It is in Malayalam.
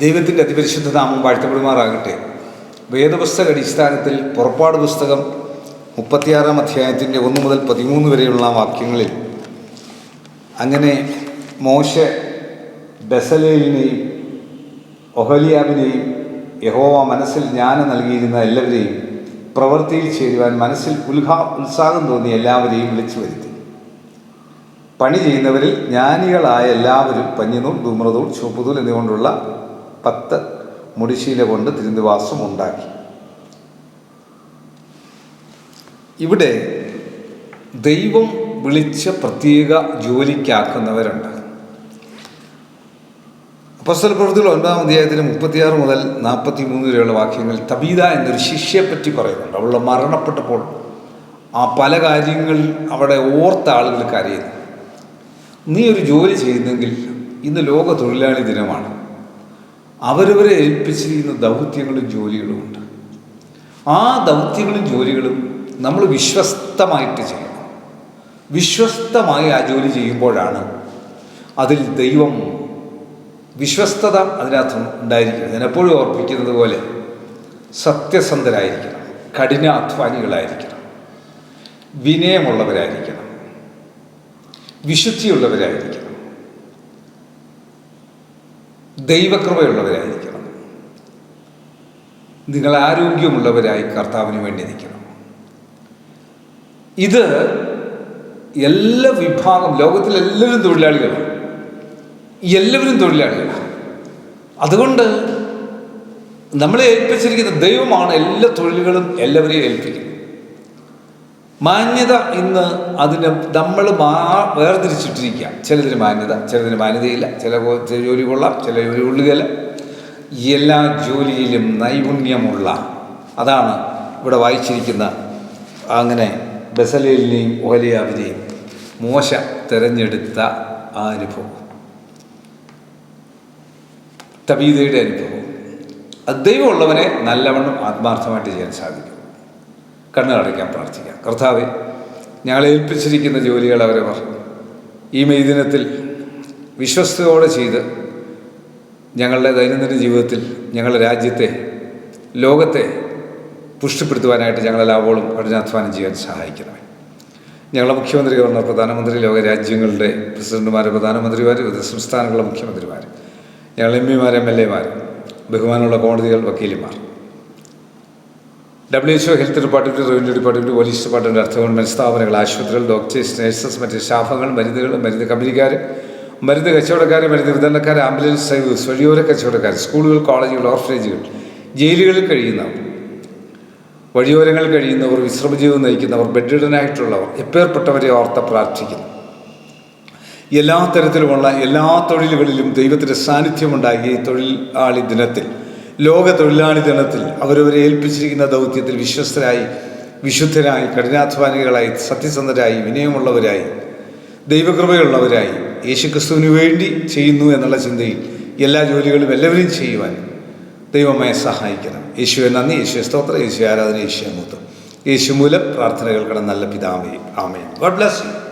ദൈവത്തിന്റെ അതിപരിശുദ്ധ നാമം വാഴ്ത്തപ്പെടുമാറാകട്ടെ. വേദപുസ്തക അടിസ്ഥാനത്തിൽ പുറപ്പാട് പുസ്തകം മുപ്പത്തിയാറാം അധ്യായത്തിന്റെ ഒന്ന് മുതൽ പതിമൂന്ന് വരെയുള്ള വാക്യങ്ങളിൽ അങ്ങനെ മോശ ബസലേലിനെയും ഒഹലിയാബിനെയും യഹോവ മനസ്സിൽ ജ്ഞാനം നൽകിയിരുന്ന എല്ലാവരെയും പ്രവൃത്തിയിൽ ചേരുവാൻ മനസ്സിൽ ഉത്സാ ഉത്സാഹം തോന്നി എല്ലാവരെയും വിളിച്ചു വരുത്തി. പണി ചെയ്യുന്നവരിൽ ജ്ഞാനികളായ എല്ലാവരും പഞ്ഞിനൂൽ ധൂമ്രതൂൾ എന്നിവ എന്നിവകൊണ്ടുള്ള പത്ത് മുടിശീല കൊണ്ട് തിരുനിവാസം ഉണ്ടാക്കി. ഇവിടെ ദൈവം വിളിച്ച പ്രത്യേക ജോലിക്കാക്കുന്നവരുണ്ട്. അപ്പസ്തല പ്രവൃത്തികൾ ഒൻപതാം അധ്യായത്തിന് മുപ്പത്തിയാറ് മുതൽ നാൽപ്പത്തി മൂന്ന് വരെയുള്ള വാക്യങ്ങൾ തബീത എന്നൊരു ശിഷ്യയെപ്പറ്റി പറയുന്നുണ്ട്. അവളുടെ മരണപ്പെട്ടപ്പോൾ ആ പല കാര്യങ്ങൾ അവിടെ ഓർത്ത ആളുകൾ കരയുന്നു. നീ ഒരു ജോലി ചെയ്യുന്നെങ്കിൽ ഇന്ന് ലോക തൊഴിലാളി ദിനമാണ്. അവരവരെ ഏൽപ്പിച്ചിരിക്കുന്ന ദൗത്യങ്ങളും ജോലികളും ഉണ്ട്. ആ ദൗത്യങ്ങളും ജോലികളും നമ്മൾ വിശ്വസ്തമായിട്ട് ചെയ്യണം. വിശ്വസ്തമായി ആ ജോലി ചെയ്യുമ്പോഴാണ് അതിൽ ദൈവം വിശ്വസ്തത അതിനകത്ത് ഉണ്ടായിരിക്കുന്നത്. ഞാൻ എപ്പോഴും ഓർപ്പിക്കുന്നത് പോലെ സത്യസന്ധരായിരിക്കണം കഠിനാധ്വാനികളായിരിക്കണം വിനയമുള്ളവരായിരിക്കണം വിശുദ്ധിയുള്ളവരായിരിക്കണം. ദൈവകൃപയുള്ളവരായിരിക്കണം. നിങ്ങൾ ആരോഗ്യമുള്ളവരായി കർത്താവിന് വേണ്ടി നിൽക്കണം. ഇത് എല്ലാ വിഭാഗം ലോകത്തിലെല്ലാവരും തൊഴിലാളികളാണ്. എല്ലാവരും തൊഴിലാളികളാണ്. അതുകൊണ്ട് നമ്മളെ ഏൽപ്പിച്ചിരിക്കുന്ന ദൈവമാണ് എല്ലാ തൊഴിലുകളും എല്ലാവരെയും ഏൽപ്പിക്കുന്നത്. മാന്യത ഇന്ന് അതിന് നമ്മൾ മാ വേർതിരിച്ചിട്ടിരിക്കുക. ചിലതിന് മാന്യത ചിലതിന് മാന്യതയില്ല. ചില ജോലി കൊള്ളാം ചില ജോലി കൊള്ളുകയില്ല. എല്ലാ ജോലിയിലും നൈപുണ്യമുള്ള അതാണ് ഇവിടെ വായിച്ചിരിക്കുന്ന അങ്ങനെ ബസലേലിനെയും ഓലിയാവിനെയും മോശ തിരഞ്ഞെടുത്ത ആ അനുഭവം. തബീതയുടെ അനുഭവം. ദൈവമുള്ളവനെ നല്ലവണ്ണം ആത്മാർത്ഥമായിട്ട് ചെയ്യാൻ സാധിക്കും. കണ്ണുകളടയ്ക്കാൻ പ്രാർത്ഥിക്കാം. കർത്താവെ ഞങ്ങളെ ഏൽപ്പിച്ചിരിക്കുന്ന ജോലികൾ അവരവർ ഈ മെയ് ദിനത്തിൽ വിശ്വസ്തയോടെ ചെയ്ത് ഞങ്ങളുടെ ദൈനംദിന ജീവിതത്തിൽ ഞങ്ങളുടെ രാജ്യത്തെ ലോകത്തെ പുഷ്ടിപ്പെടുത്തുവാനായിട്ട് ഞങ്ങളെല്ലാവോളം കഠിനാധ്വാനം ചെയ്യാൻ സഹായിക്കണമേ. ഞങ്ങളുടെ മുഖ്യമന്ത്രി ഗവർണർ പ്രധാനമന്ത്രി ലോക രാജ്യങ്ങളുടെ പ്രസിഡന്റുമാർ പ്രധാനമന്ത്രിമാർ വിവിധ സംസ്ഥാനങ്ങളുടെ മുഖ്യമന്ത്രിമാർ ഞങ്ങളുടെ എം പിമാർ എം എൽ എമാർ ബഹുമാനമുള്ള കോടതികൾ വക്കീലുമാർ W H O health department revenue department police department അർത്ഥ ഗവൺമെന്റ് സ്ഥാപനങ്ങൾ ആശുപത്രികൾ ഡോക്ടേഴ്സ് നഴ്സസ് മറ്റ് സ്റ്റാഫുകൾ മരുന്നുകൾ മരുന്ന് കമ്പനിക്കാർ മരുന്ന് കച്ചവടക്കാർ മരുന്ന് വിതരണക്കാർ ആംബുലൻസ് സർവീസ് വഴിയോര കച്ചവടക്കാർ സ്കൂളുകൾ കോളേജുകൾ ഓർഫനേജുകൾ ജയിലുകളിൽ കഴിയുന്നവർ വഴിയോരങ്ങളിൽ കഴിയുന്നവർ വിശ്രമജീവിതം നയിക്കുന്നവർ ബെഡിഡനായിട്ടുള്ളവർ എപ്പേർപ്പെട്ടവരെ ഓർത്ത പ്രാർത്ഥിക്കുന്നു. എല്ലാ തരത്തിലുമുള്ള എല്ലാ തൊഴിലുകളിലും ദൈവത്തിന്റെ സാന്നിധ്യമുണ്ടാകിയ ഈ തൊഴിലാളി ദിനത്തിൽ. ലോക തൊഴിലാളി ദിനത്തിൽ അവരവരെ ഏൽപ്പിച്ചിരിക്കുന്ന ദൗത്യത്തിൽ വിശ്വസ്തരായി വിശുദ്ധരായി കഠിനാധ്വാനികളായി സത്യസന്ധരായി വിനയമുള്ളവരായി ദൈവകൃപയുള്ളവരായി യേശുക്രിസ്തുവിന് വേണ്ടി ചെയ്യുന്നു എന്നുള്ള ചിന്തയിൽ എല്ലാ ജോലികളും എല്ലാവരും ചെയ്യുവാൻ ദൈവമായി സഹായിക്കണം. യേശുവെ നന്ദി യേശു സ്തോത്രം യേശു ആരാധന യേശു മൂത്തം. യേശു മൂലം പ്രാർത്ഥനകൾക്കണം നല്ല പിതാമേ ആമേ ഗോഡ് ബ്ലസ് യു.